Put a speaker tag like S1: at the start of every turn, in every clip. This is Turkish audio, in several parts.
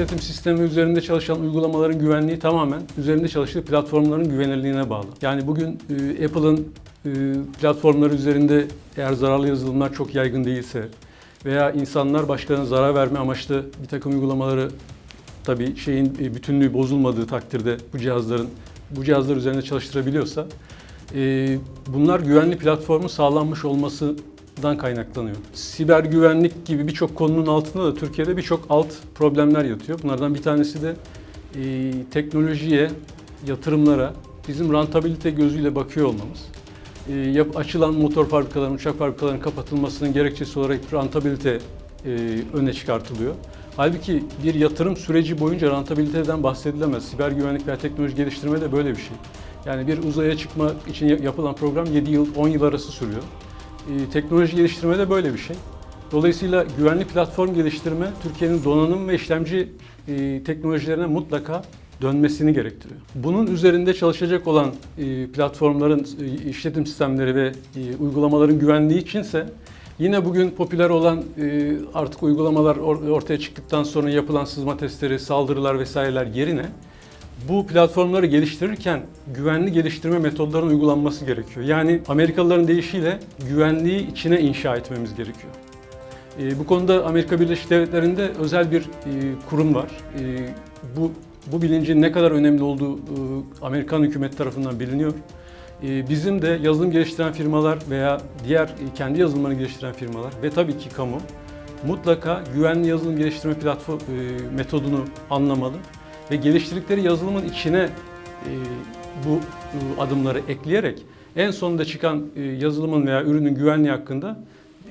S1: işletim sistemi üzerinde çalışan uygulamaların güvenliği tamamen üzerinde çalıştığı platformların güvenilirliğine bağlı. Yani bugün e, Apple'ın e, platformları üzerinde eğer zararlı yazılımlar çok yaygın değilse veya insanlar başkalarına zarar verme amaçlı bir takım uygulamaları tabii şeyin e, bütünlüğü bozulmadığı takdirde bu cihazların bu cihazlar üzerinde çalıştırabiliyorsa e, bunlar güvenli platformun sağlanmış olmasından kaynaklanıyor. Siber güvenlik gibi birçok konunun altında da Türkiye'de birçok alt problemler yatıyor. Bunlardan bir tanesi de e, teknolojiye, yatırımlara bizim rentabilite gözüyle bakıyor olmamız. E, yap, açılan motor fabrikalarının, uçak fabrikalarının kapatılmasının gerekçesi olarak rentabilite e, öne çıkartılıyor. Halbuki bir yatırım süreci boyunca rentabiliteden bahsedilemez. Siber güvenlik veya teknoloji geliştirme de böyle bir şey. Yani bir uzaya çıkma için yapılan program 7 yıl, 10 yıl arası sürüyor. E, teknoloji geliştirme de böyle bir şey. Dolayısıyla güvenli platform geliştirme Türkiye'nin donanım ve işlemci e, teknolojilerine mutlaka dönmesini gerektiriyor. Bunun üzerinde çalışacak olan e, platformların e, işletim sistemleri ve uygulamaların güvenliği içinse yine bugün popüler olan artık uygulamalar or- ortaya çıktıktan sonra yapılan sızma testleri, saldırılar vesaireler yerine bu platformları geliştirirken güvenli geliştirme metodlarının uygulanması gerekiyor. Yani Amerikalıların deyişiyle güvenliği içine inşa etmemiz gerekiyor. E, bu konuda Amerika Birleşik Devletleri'nde özel bir e, kurum var. E, bu bu bilincin ne kadar önemli olduğu e, Amerikan hükümet tarafından biliniyor. E, bizim de yazılım geliştiren firmalar veya diğer e, kendi yazılımlarını geliştiren firmalar ve tabii ki kamu mutlaka güvenli yazılım geliştirme platform e, metodunu anlamalı ve geliştirdikleri yazılımın içine e, bu adımları ekleyerek en sonunda çıkan e, yazılımın veya ürünün güvenliği hakkında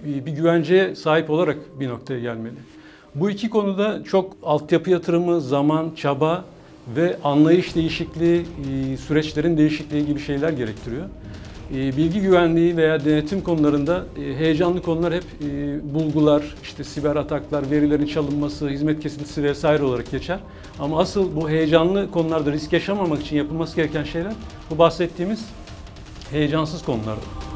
S1: e, bir güvenceye sahip olarak bir noktaya gelmeli. Bu iki konuda çok altyapı yatırımı, zaman, çaba ve anlayış değişikliği, süreçlerin değişikliği gibi şeyler gerektiriyor. E, Bilgi güvenliği veya denetim konularında e, heyecanlı konular hep e, bulgular, işte siber ataklar, verilerin çalınması, hizmet kesintisi vesaire olarak geçer. Ama asıl bu heyecanlı konularda risk yaşamamak için yapılması gereken şeyler bu bahsettiğimiz heyecansız konulardır.